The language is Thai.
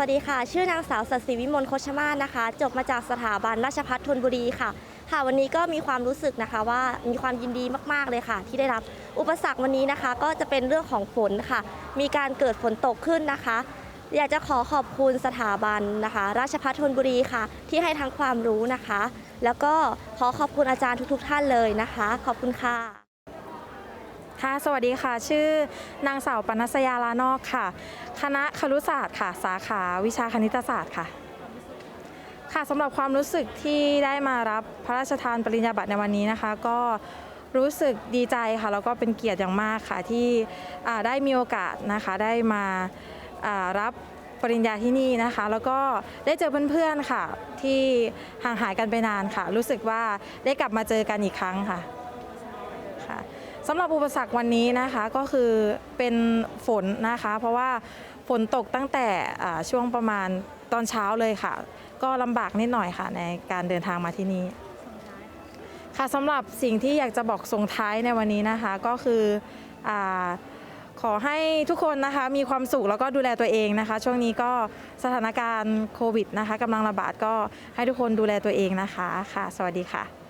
วัสดีค่ะ ชื่อนางสาวสัตศรีวิมลโคชมาศนะคะ จบมาจากสถาบันราชภัฏธนบุรีค่ะ ค่ะ วันนี้ก็มีความรู้สึกนะคะว่ามีความยินดีมาก ๆ เลยค่ะ ที่ได้รับอุปสรรควันนี้นะคะ ก็จะเป็นเรื่องของฝนค่ะ มีการเกิดฝนตกขึ้นนะคะ อยากจะขอขอบคุณสถาบันนะคะ ราชภัฏธนบุรีค่ะ ที่ให้ทั้งความรู้นะคะ แล้วก็ขอขอบคุณอาจารย์ทุก ๆ ท่านเลยนะคะ ขอบคุณค่ะ ค่ะสวัสดีค่ะ ชื่อนางสาวปนัสยาลานอกค่ะ คณะครุศาสตร์ค่ะ สาขาวิชาคณิตศาสตร์ค่ะ ค่ะสำหรับความรู้สึกที่ได้มารับพระราชทานปริญญาบัตรในวันนี้นะคะ ก็รู้สึกดีใจค่ะแล้วก็เป็นเกียรติอย่างมากค่ะที่ได้มีโอกาสนะคะได้มาอ่ารับปริญญาที่นี่นะคะ แล้วก็ได้เจอเพื่อนๆค่ะ ที่ห่างหายกันไปนานค่ะ รู้สึกว่าได้กลับมาเจอกันอีกครั้งค่ะค่ะ สำหรับอุปสรรควันนี้นะคะก็คือเป็นฝนนะคะ เพราะว่าฝนตกตั้งแต่ช่วงประมาณตอนเช้าเลยค่ะ ก็ลำบากนิดหน่อยค่ะในการเดินทางมาที่นี่ค่ะสำหรับสิ่งที่อยากจะบอกส่งท้ายในวันนี้นะคะก็คืออขอให้ทุกคนนะคะมีความสุขแล้วก็ดูแลตัวเองนะคะ ช่วงนี้ก็สถานการณ์โควิดนะคะกำลังระบาดก็ให้ทุกคนดูแลตัวเองนะคะค่ะ สวัสดีค่ะ